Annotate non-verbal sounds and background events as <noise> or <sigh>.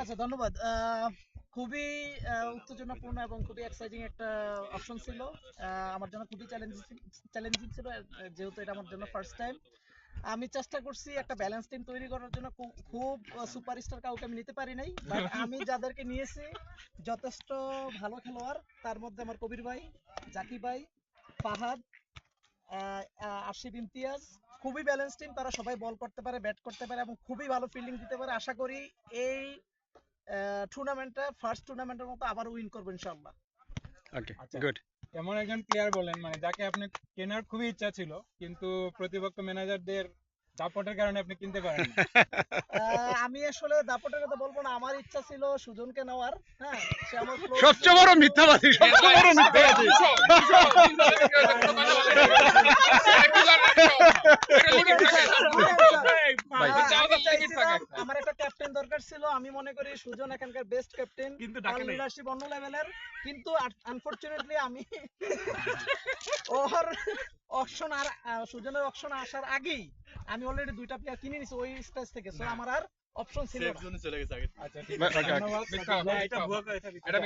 আচ্ছা ধন্যবাদ। খুবই উত্তেজনাপূর্ণ এবং খুবই এক্সাইটিং একটা অপশন ছিল। আমার জন্য খুবই চ্যালেঞ্জিং চ্যালেঞ্জিং ছিল যেহেতু এটা আমার জন্য ফার্স্ট টাইম আমি চেষ্টা করছি একটা ব্যালেন্স টিম তৈরি করার জন্য। খুব সুপারস্টার কাউকে আমি নিতে পারি নাই বাট <laughs> আমি যাদেরকে নিয়েছি যথেষ্ট ভালো খেলোয়াড় তার মধ্যে আমার কবির ভাই জাকি ভাই ফাহাদ আশিফ ইমতিয়াজ। খুবই ব্যালেন্স টিম তারা সবাই বল করতে পারে ব্যাট করতে পারে এবং খুবই ভালো ফিল্ডিং দিতে পারে। আশা করি এই টুর্নামেন্টটা ফার্স্ট টুর্নামেন্টের মতো আবার উইন করব ওকে আচ্ছা। গুড এমন একজন প্লেয়ার বলেন মানে যাকে আপনি কেনার খুবই ইচ্ছা ছিল কিন্তু প্রতিপক্ষ ম্যানেজারদের দাপটের কারণে আপনি কিনতে পারেন আহ, আমি আসলে দাপটের কথা বলব না আমার ইচ্ছা ছিল সুজনকে নেওয়ার হ্যাঁ সে আমার সবচেয়ে বড় মিথ্যাবাদী সবচেয়ে বড় মিথ্যাবাদী ভাই। আহ, আমি চাইছিলাম, আমার একটা। ক্যাপ্টেন দরকার ছিল আমি মনে করি সুজন এখানকার বেস্ট ক্যাপ্টেন কিন্তু লিডারশিপ অন্য লেভেলের কিন্তু আনফরচুনেটলি আমি <laughs> ওর অপশন আর সুজনের অপশন আসার আগেই আমি অলরেডি দুইটা প্লেয়ার কিনে নিছি ওই স্টেজ থেকে। সো আমার আর অপশন ছিল না। চলে গেছে আগে। আচ্ছা ঠিক আছে। এটা ভুয়া কথা, এটা